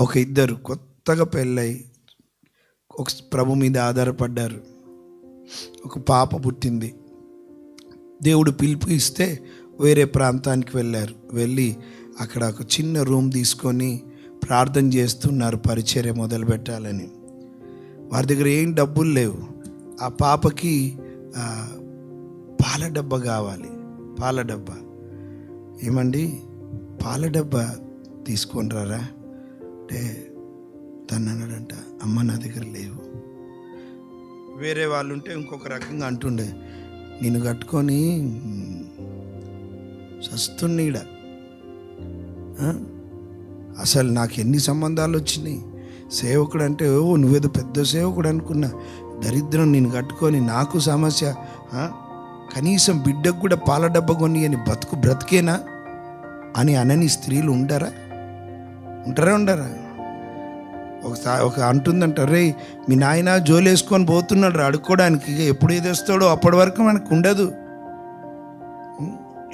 ఒక ఇద్దరు కొత్తగా పెళ్ళై ఒక ప్రభు మీద ఆధారపడ్డారు. ఒక పాప పుట్టింది. దేవుడు పిలుపు ఇస్తే వేరే ప్రాంతానికి వెళ్ళారు. వెళ్ళి అక్కడ ఒక చిన్న రూమ్ తీసుకొని ప్రార్థన చేస్తున్నారు పరిచర్య మొదలు పెట్టాలని. వారి దగ్గర ఏం డబ్బులు లేవు. ఆ పాపకి పాల డబ్బా కావాలి. పాల డబ్బా. ఏమండి? పాల డబ్బా తీసుకొని రారా? అంటే తను అన్నాడంట అమ్మ నా దగ్గర లేవు. వేరే వాళ్ళు ఉంటే ఇంకొక రకంగా అంటుండే నేను కట్టుకొని సస్తున్నీడ. అసలు నాకు ఎన్ని సంబంధాలు వచ్చినాయి? సేవకుడు అంటే ఓ నువ్వేదో పెద్ద సేవకుడు అనుకున్నా దరిద్రం నేను కట్టుకొని నాకు సమస్య కనీసం బిడ్డకు కూడా పాల డబ్బ కొని అని బతుకు బ్రతికేనా? అని అనని స్త్రీలు ఉంటారా ఉంటారా ఉండరా? ఒకసారి ఒక అంటుందంట రే మీ నాయన జోలేసుకొని పోతున్నాడు రా అడుక్కోవడానికి ఎప్పుడు ఏది వస్తాడో అప్పటి వరకు మనకు ఉండదు.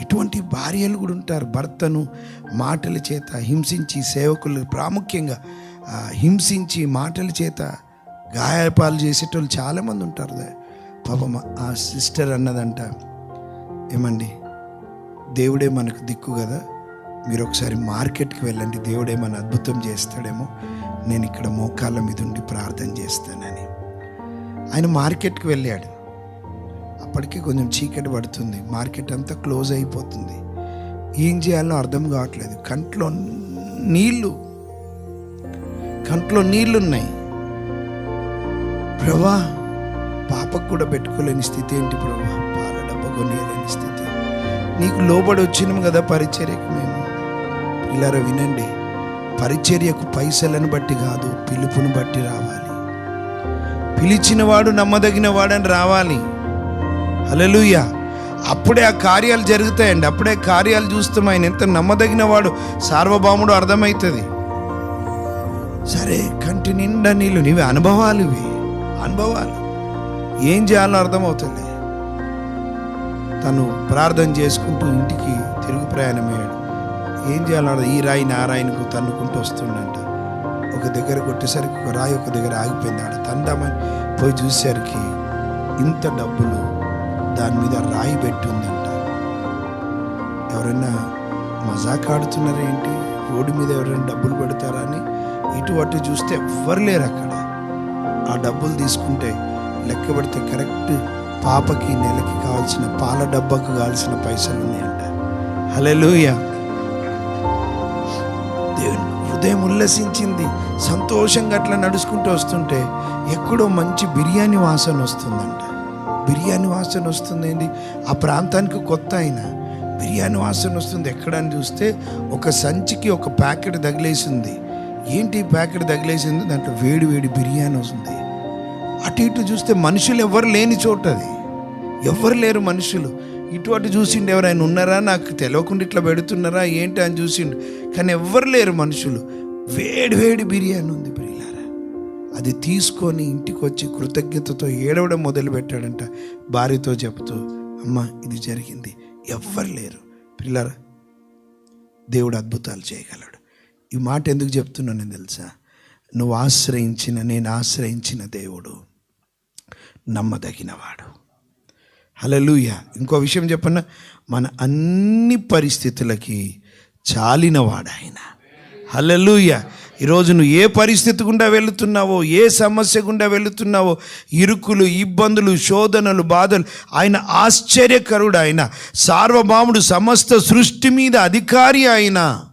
ఇటువంటి భార్యలు కూడా ఉంటారు భర్తను మాటల చేత హింసించి సేవకులు ప్రాముఖ్యంగా హింసించి మాటల చేత గాయపాలు చేసేటోళ్ళు చాలామంది ఉంటారు పాపం ఆ సిస్టర్ అన్నదంట ఏమండి దేవుడే మనకు దిక్కు కదా? మీరు ఒకసారి మార్కెట్కి వెళ్ళండి. దేవుడు ఏమైనా అద్భుతం చేస్తాడేమో. నేను ఇక్కడ మోకాళ్ళ మీద ఉండి ప్రార్థన చేస్తానని. ఆయన మార్కెట్కి వెళ్ళాడు. అప్పటికే కొంచెం చీకటి పడుతుంది. మార్కెట్ అంతా క్లోజ్ అయిపోతుంది. ఏం చేయాలో అర్థం కావట్లేదు. కంట్లో నీళ్ళు కంట్లో నీళ్ళు ఉన్నాయి ప్రభా పాపకు కూడా పెట్టుకోలేని స్థితి ఏంటి ప్రభా? పాల డబ్బ కొనియలేని స్థితి. నీకు లోబడి వచ్చినాం కదా పరిచర్యకు మేము. పిల్లరా వినండి. పరిచర్యకు పైసలను బట్టి కాదు పిలుపుని బట్టి రావాలి. పిలిచినవాడు నమ్మదగిన వాడని రావాలి. అలలుయ అప్పుడే ఆ కార్యాలు జరుగుతాయండి. అప్పుడే కార్యాలు చూస్తాం ఆయన. ఎంత నమ్మదగిన వాడు సార్వభౌముడు అర్థమవుతుంది. సరే కంటి నిండా నీళ్ళు నీవి అనుభవాలు ఇవి. అనుభవాలు. ఏం చేయాలో అర్థమవుతుంది. తను ప్రార్థన చేసుకుంటూ ఇంటికి తిరుగు ప్రయాణమయ్యాడు. ఏం చేయాలో ఈ రాయిని ఆ రాయిని తన్నుకుంటూ వస్తుండంట. ఒక దగ్గర కొట్టేసరికి ఒక రాయి ఒక దగ్గర ఆగిపోయింది ఆడ తందామని పోయి చూసేసరికి ఇంత డబ్బులు దాని మీద రాయి పెట్టి ఉందంట ఎవరైనా మజాక్ ఆడుతున్నారా ఏంటి? రోడ్డు మీద ఎవరైనా డబ్బులు పెడతారా అని ఇటు అటు చూస్తే ఎవ్వరు లేరు అక్కడ. ఆ డబ్బులు తీసుకుంటే లెక్క పెడితే కరెక్ట్ పాపకి నెలకి కావాల్సిన పాల డబ్బాకు కావాల్సిన పైసలు ఉన్నాయంట. హలో దేవుని హృదయం ఉల్లసించింది సంతోషంగా అట్లా నడుచుకుంటూ వస్తుంటే ఎక్కడో మంచి బిర్యానీ వాసన వస్తుందంట. బిర్యానీ వాసన వస్తుందండి ఆ ప్రాంతానికి కొత్త అయినా బిర్యానీ వాసన వస్తుంది ఎక్కడని చూస్తే ఒక సంచికి ఒక ప్యాకెట్ తగిలేసింది. ఏంటి ప్యాకెట్ తగిలేసింది? దాంట్లో వేడి వేడి బిర్యానీ వస్తుంది. అటు ఇటు చూస్తే మనుషులు ఎవరు లేని చోటది. ఎవరు లేరు మనుషులు. ఇటు అటు చూసిండు ఎవరైనా ఉన్నారా? నాకు తెలియకుండా ఇట్లా పెడుతున్నారా? ఏంటి అని చూసిండు. కానీ ఎవ్వరు లేరు మనుషులు. వేడి వేడి బిర్యానీ ఉంది ప్రియులారా. అది తీసుకొని ఇంటికి వచ్చి కృతజ్ఞతతో ఏడవడం మొదలు పెట్టాడంట భార్యతో చెబుతూ అమ్మ ఇది జరిగింది. ఎవ్వరు లేరు. పిల్లరా దేవుడు అద్భుతాలు చేయగలడు. ఈ మాట ఎందుకు చెప్తున్నాను తెలుసా? నువ్వు ఆశ్రయించిన నేను ఆశ్రయించిన దేవుడు నమ్మదగినవాడు. హలలుయ ఇంకో విషయం చెప్పన్న మన అన్ని పరిస్థితులకి చాలినవాడు ఆయన హలలుయ ఈరోజు నువ్వు ఏ పరిస్థితి గుండా వెళుతున్నావో ఏ సమస్య గుండా వెళుతున్నావో ఇరుకులు ఇబ్బందులు శోధనలు బాధలు ఆయన ఆశ్చర్యకరుడు ఆయన సార్వభౌముడు సమస్త సృష్టి మీద అధికారి అయినా.